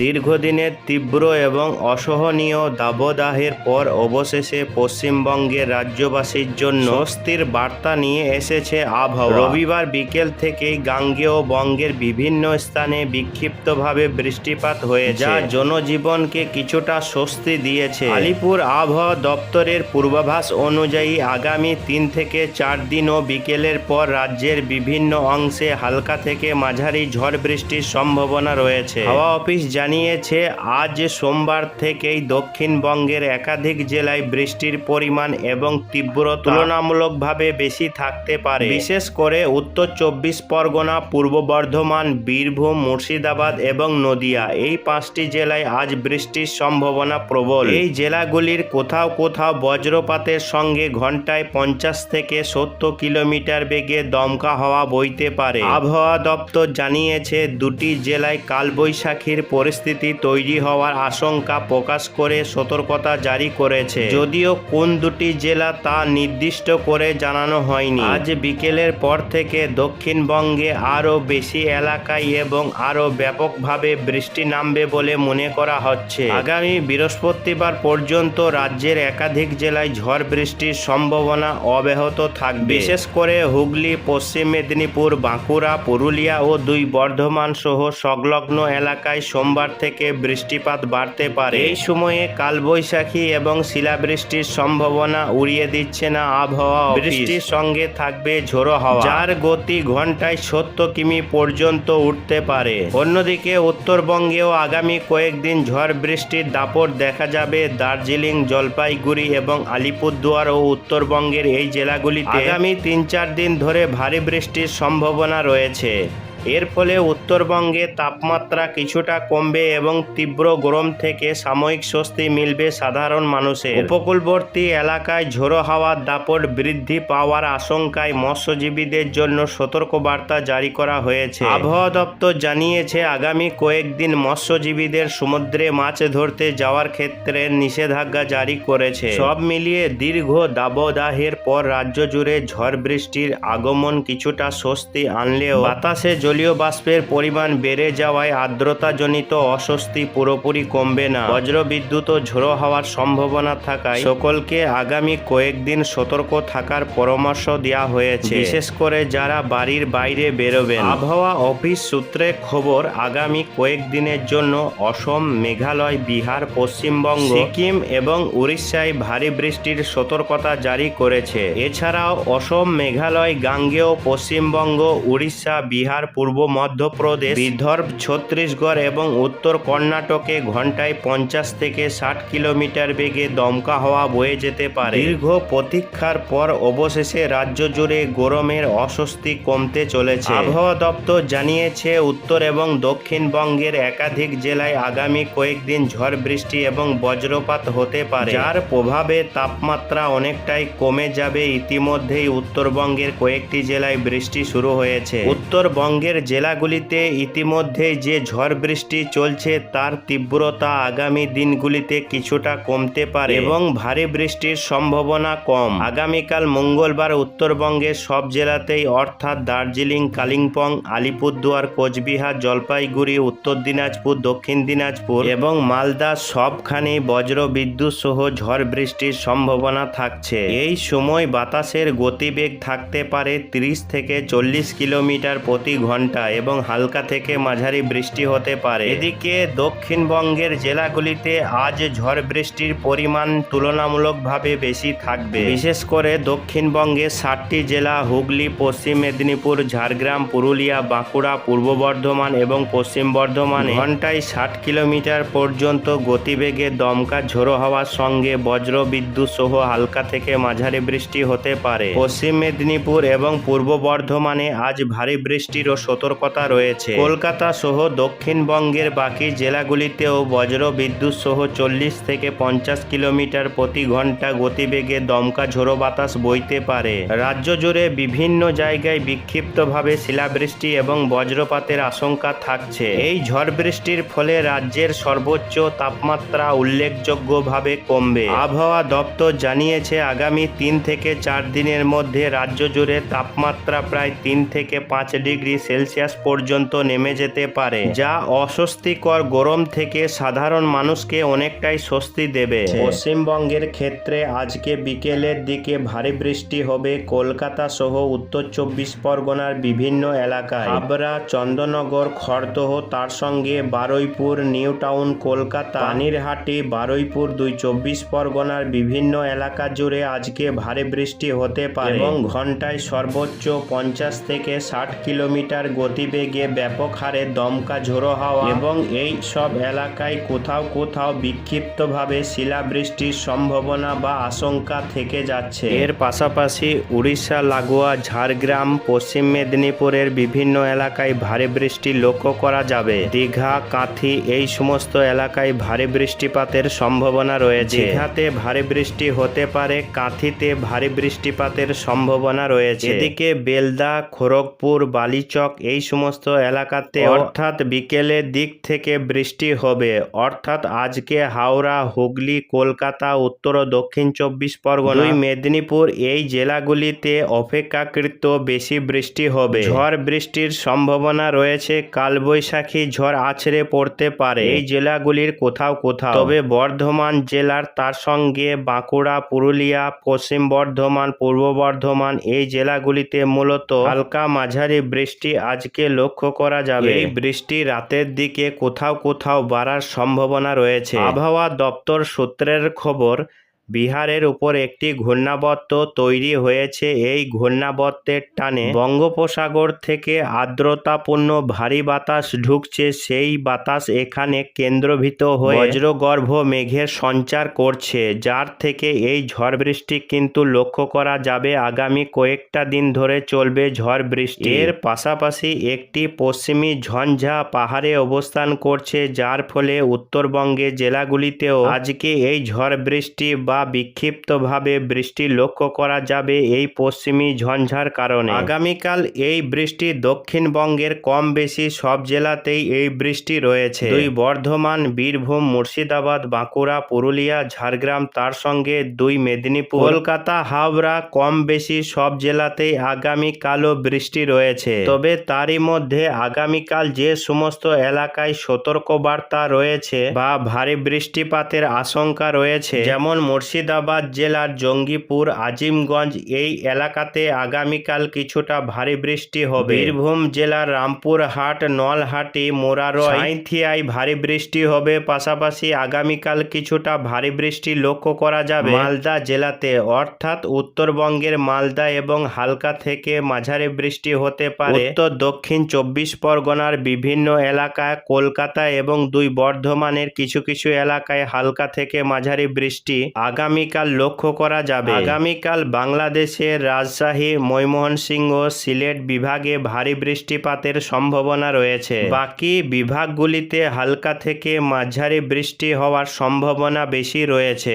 দীর্ঘদিনের তীব্র এবং অসহনীয় দাবদাহের পর অবশেষে পশ্চিমবঙ্গের রাজ্যবাসীর জন্য স্বস্তির বার্তা নিয়ে এসেছে আবহাওয়া। রবিবার বিকেল থেকেই গাঙ্গেয় বঙ্গের বিভিন্ন স্থানে বিক্ষিপ্তভাবে বৃষ্টিপাত হয়ে যা জনজীবনকে কিছুটা স্বস্তি দিয়েছে। আলিপুর আবহাওয়া দপ্তরের পূর্বাভাস অনুযায়ী আগামী তিন থেকে চার দিন ও বিকেলের পর রাজ্যের বিভিন্ন অংশে হালকা থেকে মাঝারি ঝড় বৃষ্টির সম্ভাবনা রয়েছে। হাওয়া অফিস জানিয়েছে, আজ সোমবার থেকেই দক্ষিণবঙ্গের একাধিক জেলায় বৃষ্টির পরিমাণ এবং তীব্রতা তুলনামূলকভাবে বেশি থাকতে পারে। বিশেষ করে উত্তর চব্বিশ পরগনা, পূর্ব বর্ধমান, বীরভূম, মুর্শিদাবাদ এবং নদিয়া। এই পাঁচটি জেলায় আজ বৃষ্টির সম্ভাবনা প্রবল। এই জেলাগুলির কোথাও কোথাও বজ্রপাতের সঙ্গে ঘন্টায় পঞ্চাশ থেকে সত্তর কিলোমিটার বেগে দমকা হওয়া বইতে পারে। আবহাওয়া দপ্তর জানিয়েছে, দুটি জেলায় কালবৈশাখীর পরিস্থিতি তৈরি হওয়ার আশঙ্কা প্রকাশ করে সতর্কতা জারি করেছে। যদিও কোন দুটি জেলা তা নির্দিষ্ট করে জানানো হয়নি। আজ বিকেলের পর থেকে দক্ষিণবঙ্গে আরও বেশি এলাকায় এবং আরও ব্যাপকভাবে বৃষ্টি নামবে বলে মনে করা হচ্ছে। আগামী বৃহস্পতিবার পর্যন্ত রাজ্যের একাধিক জেলায় ঝড় বৃষ্টির সম্ভাবনা অব্যাহত থাকবে। বিশেষ করে হুগলি, পশ্চিম মেদিনীপুর, বাঁকুড়া, পুরুলিয়া ও দুই বর্ধমান সহ সংলগ্ন এলাকায় সোমবার থেকে বৃষ্টিপাত বাড়তে পারে। এই সময়ে কালবৈশাখী এবং শিলাবৃষ্টির সম্ভাবনা উড়িয়ে দিচ্ছে না আবহাওয়া বৃষ্টির সঙ্গে থাকবে ঝোড়ো হাওয়া। যার গতি ঘন্টায় সত্তর কিমি পর্যন্ত উঠতে পারে। অন্যদিকে উত্তরবঙ্গেও আগামী কয়েকদিন ঝড় বৃষ্টির দাপট দেখা যাবে। দার্জিলিং, জলপাইগুড়ি এবং আলিপুরদুয়ার ও উত্তরবঙ্গের এই জেলাগুলিতে আগামী তিন চার দিন ধরে ভারী বৃষ্টির সম্ভাবনা রয়েছে। এর ফলে উত্তরবঙ্গে তাপমাত্রা কিছুটা কমবে এবং তীব্র গরম থেকে সাময়িক স্বস্তি মিলবে সাধারণ মানুষের। উপকূলবর্তী এলাকায় ঝোড়ো হাওয়ার দাপট বৃদ্ধি পাওয়ার আশঙ্কায় মৎস্যজীবীদের জন্য সতর্কবার্তা জারি করা হয়েছে। আবহাওয়া দপ্তর জানিয়েছে, আগামী কয়েকদিন মৎস্যজীবীদের সমুদ্রে মাছ ধরতে যাওয়ার ক্ষেত্রে নিষেধাজ্ঞা জারি করেছে। সব মিলিয়ে দীর্ঘ দাবদাহের পর রাজ্য জুড়ে ঝড় বৃষ্টির আগমন কিছুটা স্বস্তি আনলেও বাতাসে জলীয় বাষ্পের পরিমাণ বেড়ে যাওয়ায় আর্দ্রতাজনিত অস্বস্তি পুরোপুরি কমবে না। বজ্রবিদ্যুৎ ও ঝোড়ো হওয়ার সম্ভাবনা থাকায় সকলকে আগামী কয়েকদিন সতর্ক থাকার পরামর্শ দেওয়া হয়েছে। বিশেষ করে যারা বাড়ির বাইরে বেরোবেন। আবহাওয়া অফিস সূত্রে খবর, আগামী কয়েকদিনের জন্য অসম, মেঘালয়, বিহার, পশ্চিমবঙ্গ, সিকিম এবং উড়িষ্যায় ভারী বৃষ্টির সতর্কতা জারি করেছে। এছাড়াও অসম, মেঘালয়, গাঙ্গেয়, পশ্চিমবঙ্গ, উড়িষ্যা, বিহার পূর্ব মধ্যপ্রদেশ, বিদর্ভ, ছত্তিশগড় এবং উত্তর কর্ণাটকে ঘন্টায় পঞ্চাশ থেকে ষাট কিলোমিটার বেগে দমকা হওয়া বয়ে যেতে পারে। দীর্ঘ প্রতীক্ষার পর অবশেষে রাজ্য জুড়ে গরমের অস্বস্তি কমতে চলেছে। আবহাওয়া দপ্তর জানিয়েছে, উত্তর এবং দক্ষিণবঙ্গের একাধিক জেলায় আগামী কয়েকদিন ঝড় বৃষ্টি এবং বজ্রপাত হতে পারে। যার প্রভাবে তাপমাত্রা অনেকটাই কমে যাবে। ইতিমধ্যেই উত্তরবঙ্গের কয়েকটি জেলায় বৃষ্টি শুরু হয়েছে। উত্তরবঙ্গের জেলাগুলিতে ইতিমধ্যে যে ঝড় বৃষ্টি চলছে, তার তীব্রতা আগামী দিনগুলিতে কিছুটা কমতে পারে এবং ভারী বৃষ্টির সম্ভাবনা কম। আগামীকাল মঙ্গলবার উত্তরবঙ্গের সব জেলাতেই, অর্থাৎ দার্জিলিং, কালিম্পং, আলিপুরদুয়ার, কোচবিহার, জলপাইগুড়ি, উত্তর দিনাজপুর, দক্ষিণ দিনাজপুর এবং মালদা সবখানে বজ্র বিদ্যুৎ সহ ঝড় বৃষ্টির সম্ভাবনা থাকছে। এই সময় বাতাসের গতিবেগ থাকতে পারে 30 থেকে চল্লিশ কিলোমিটার প্রতি ঘণ্টা। এবং হালকা থেকে মাঝারি বৃষ্টি হতে পারে। এদিকে দক্ষিণবঙ্গের জেলাগুলিতে আজ ঝড় বৃষ্টির পরিমাণ তুলনামূলকভাবে বেশি থাকবে। বিশেষ করে দক্ষিণবঙ্গে ষাটটি জেলা হুগলি, পশ্চিম মেদিনীপুর, ঝাড়গ্রাম, পুরুলিয়া, বাঁকুড়া, পূর্ব বর্ধমান এবং পশ্চিম বর্ধমানে ঘন্টায় ষাট কিলোমিটার পর্যন্ত গতিবেগে দমকা ঝোড়ো হওয়ার সঙ্গে বজ্র বিদ্যুৎ সহ হালকা থেকে মাঝারি বৃষ্টি হতে পারে। পশ্চিম মেদিনীপুর এবং পূর্ব বর্ধমানে আজ ভারী বৃষ্টিরও সতর্কতা রয়েছে। কলকাতা সহ দক্ষিণবঙ্গের বাকি জেলাগুলিতেও বজ্র বিদ্যুৎ সহ চল্লিশ থেকে পঞ্চাশ কিলোমিটার প্রতি ঘণ্টা গতিবেগে দমকা ঝোড়ো বাতাস বইতে পারে। রাজ্য জুড়ে বিভিন্ন জায়গায় বিক্ষিপ্তভাবে শিলাবৃষ্টি এবং বজ্রপাতের আশঙ্কা থাকছে। এই ঝড় বৃষ্টির ফলে রাজ্যের সর্বোচ্চ তাপমাত্রা উল্লেখযোগ্যভাবে কমবে। আবহাওয়া দপ্তর জানিয়েছে, আগামী তিন থেকে চার দিনের মধ্যে রাজ্য জুড়ে তাপমাত্রা প্রায় তিন থেকে পাঁচ ডিগ্রি সেলসিয়াস সেলসিয়াস পর্যন্ত নেমে যেতে পারে যা অস্বস্তিকর গরম থেকে সাধারণ মানুষকে অনেকটাই স্বস্তি দেবে। পশ্চিমবঙ্গের ক্ষেত্রে আজকে বিকেলের দিকে ভারী বৃষ্টি হবে কলকাতা সহ উত্তর চব্বিশ পরগনার বিভিন্ন এলাকায়। হাবড়া চন্দননগর খড়দহ তার সঙ্গে বারুইপুর নিউ টাউন কলকাতা পানিরহাটি বারুইপুর দুই চব্বিশ পরগনার বিভিন্ন এলাকা জুড়ে আজকে ভারী বৃষ্টি হতে পারে। এবং ঘন্টায় সর্বোচ্চ পঞ্চাশ থেকে ষাট কিলোমিটার গতিবেগে ব্যাপক হারে দমকা ঝোড়ো হাওয়া এবং এই সব এলাকায় কোথাও কোথাও বিক্ষিপ্তভাবে শিলাবৃষ্টির সম্ভাবনা বা আশঙ্কা থেকে যাচ্ছে। এর পাশাপাশি উড়িষ্যা লাগোয়া ঝাড়গ্রাম পশ্চিম মেদিনীপুরের বিভিন্ন এলাকায় ভারী বৃষ্টি লক্ষ্য করা যাবে। দীঘা কাঁথি এই সমস্ত এলাকায় ভারী বৃষ্টিপাতের সম্ভাবনা রয়েছে। দীঘাতে ভারী বৃষ্টি হতে পারে কাঁথিতে ভারী বৃষ্টিপাতের সম্ভাবনা রয়েছে। এদিকে বেলদা খড়গপুর বালিচক এই সমস্ত এলাকাতে অর্থাৎ বিকেলের দিক থেকে বৃষ্টি হবে। অর্থাৎ আজকে হাওড়া হুগলি কলকাতা উত্তর ও দক্ষিণ চব্বিশ পরগনা মেদিনীপুর এই জেলাগুলিতে অপেক্ষাকৃত বেশি বৃষ্টি হবে। ঝড় বৃষ্টির সম্ভাবনা রয়েছে কালবৈশাখী ঝড় আছড়ে পড়তে পারে। এই জেলাগুলির কোথাও কোথাও। তবে বর্ধমান জেলার তার সঙ্গে বাঁকুড়া পুরুলিয়া পশ্চিম বর্ধমান পূর্ব বর্ধমান এই জেলাগুলিতে মূলত হালকা মাঝারি বৃষ্টি আজকে লক্ষ্য করা যাবে। এই বৃষ্টি রাতের দিকে কোথাও কোথাও বাড়ার সম্ভাবনা রয়েছে। আবহাওয়া দপ্তর সূত্রের খবর বিহারের উপর একটি ঘূর্ণাবর্ত তৈরি হয়েছে। এই ঘূর্ণাবর্তের টানে বঙ্গোপসাগর থেকে আর্দ্রতাপূর্ণ ভারী বাতাস ঢুকছে। সেই বাতাস এখানে কেন্দ্রভূত হয়ে বজ্রগর্ভ মেঘের সঞ্চার করছে, যার থেকে এই ঝড় বৃষ্টি কিন্তু লক্ষ্য করা যাবে। আগামী কয়েকটা দিন ধরে চলবে ঝড় বৃষ্টি। এর পাশাপাশি একটি পশ্চিমী ঝঞ্ঝা পাহাড়ে অবস্থান করছে, যার ফলে উত্তরবঙ্গে জেলাগুলিতেও আজকে এই ঝড় বৃষ্টি বা বিক্ষিপ্তভাবে বৃষ্টি লক্ষ্য করা যাবে এই পশ্চিমী ঝঞ্ঝার কারণে। আগামীকাল এই বৃষ্টি দক্ষিণবঙ্গের কম বেশি সব জেলাতেই এই বৃষ্টি রয়েছে। দুই বর্ধমান, বীরভূম, মুর্শিদাবাদ, বাঁকুড়া, পুরুলিয়া, ঝাড়গ্রাম, তার সঙ্গে দুই মেদিনীপুর। কলকাতা, হাওড়া কম বেশি সব জেলাতেই আগামীকালও বৃষ্টি রয়েছে। তবে তারই মধ্যে আগামীকাল যে সমস্ত এলাকায় সতর্কবার্তা রয়েছে বা ভারী বৃষ্টিপাতের আশঙ্কা রয়েছে, যেমন মুর্শিদাবাদ জেলার জঙ্গিপুর, আজিমগঞ্জ এই এলাকাতে আগামীকাল কিছুটা ভারী বৃষ্টি হবে। বীরভূম জেলার রামপুরহাট, নলহাটি মোরারয় ভারী বৃষ্টি হবে। পাশাপাশি আগামীকাল কিছুটা ভারী বৃষ্টি লক্ষ্য করা যাবে। মালদা জেলাতে, অর্থাৎ উত্তরবঙ্গের মালদা এবং হালকা থেকে মাঝারি বৃষ্টি হতে পারে। উত্তর, দক্ষিণ চব্বিশ পরগনার বিভিন্ন এলাকায় কলকাতা এবং দুই বর্ধমানের কিছু কিছু এলাকায় হালকা থেকে মাঝারি বৃষ্টি। আগামীকাল লক্ষ্য করা যাবে। আগামীকাল বাংলাদেশের রাজশাহী ময়মনসিংহ সিলেট বিভাগে ভারী বৃষ্টিপাতের সম্ভাবনা রয়েছে। বাকি বিভাগগুলিতে হালকা থেকে মাঝারি বৃষ্টি হওয়ার সম্ভাবনা বেশি রয়েছে।